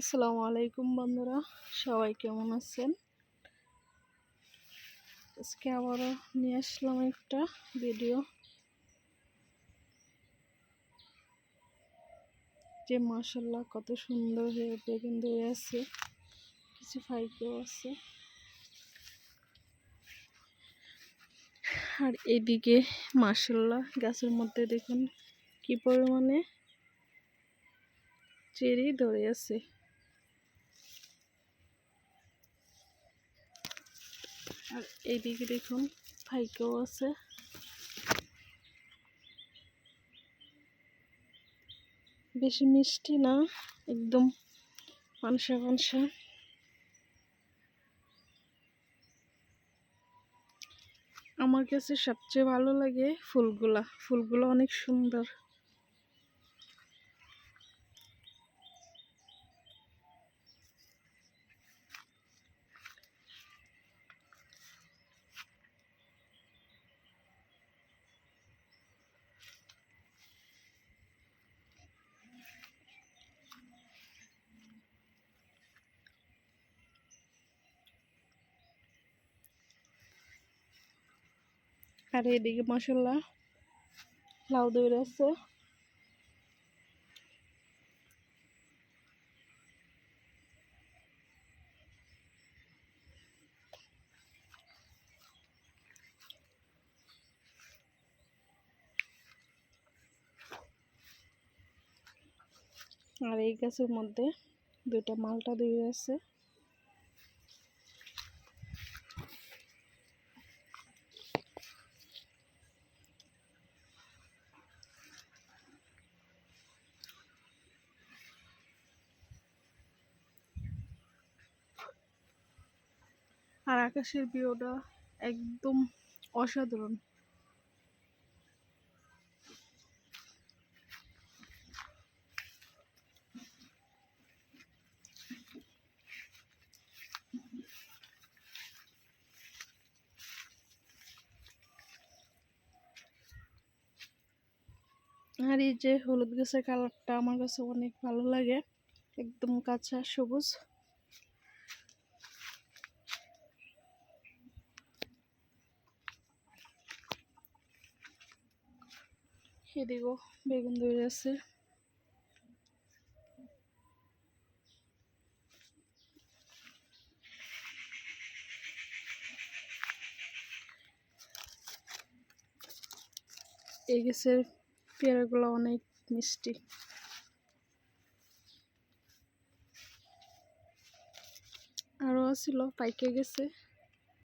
আসসালামু আলাইকুম বন্ধুরা, সবাই কেমন আছেন? আজকে আবারও নিয়ে আসলাম একটা ভিডিও যে মাসাল্লাহ কত সুন্দর হয়ে বেগুন ধরে আছে, কিছু ফাইকেও আছে। আর এদিকে মাসাল্লাহ গাছের মধ্যে দেখুন কি পরিমাণে চেরি ধরে আছে। আর এইদিকে দেখুন ফাইকেও আছে। বেশি মিষ্টি না, একদম পানসা পানসা। আমার কাছে সবচেয়ে ভালো লাগে ফুলগুলা। ফুলগুলো অনেক সুন্দর। আর এদিকে মশলা লাউ দৌড়ে আছে। আর এই গাছের মধ্যে দুইটা মালটা দিয়ে আছে। আর আকাশের ভিউটা একদম অসাধারণ। আর এই যে হলুদ গাছের কালারটা আমার কাছে অনেক ভালো লাগে। একদম কাঁচা সবুজ। এদিকেও বেগুন ধরে আছে। এই গাছের পেয়ারাগুলো অনেক মিষ্টি। আরও ছিল পাইকে গেছে।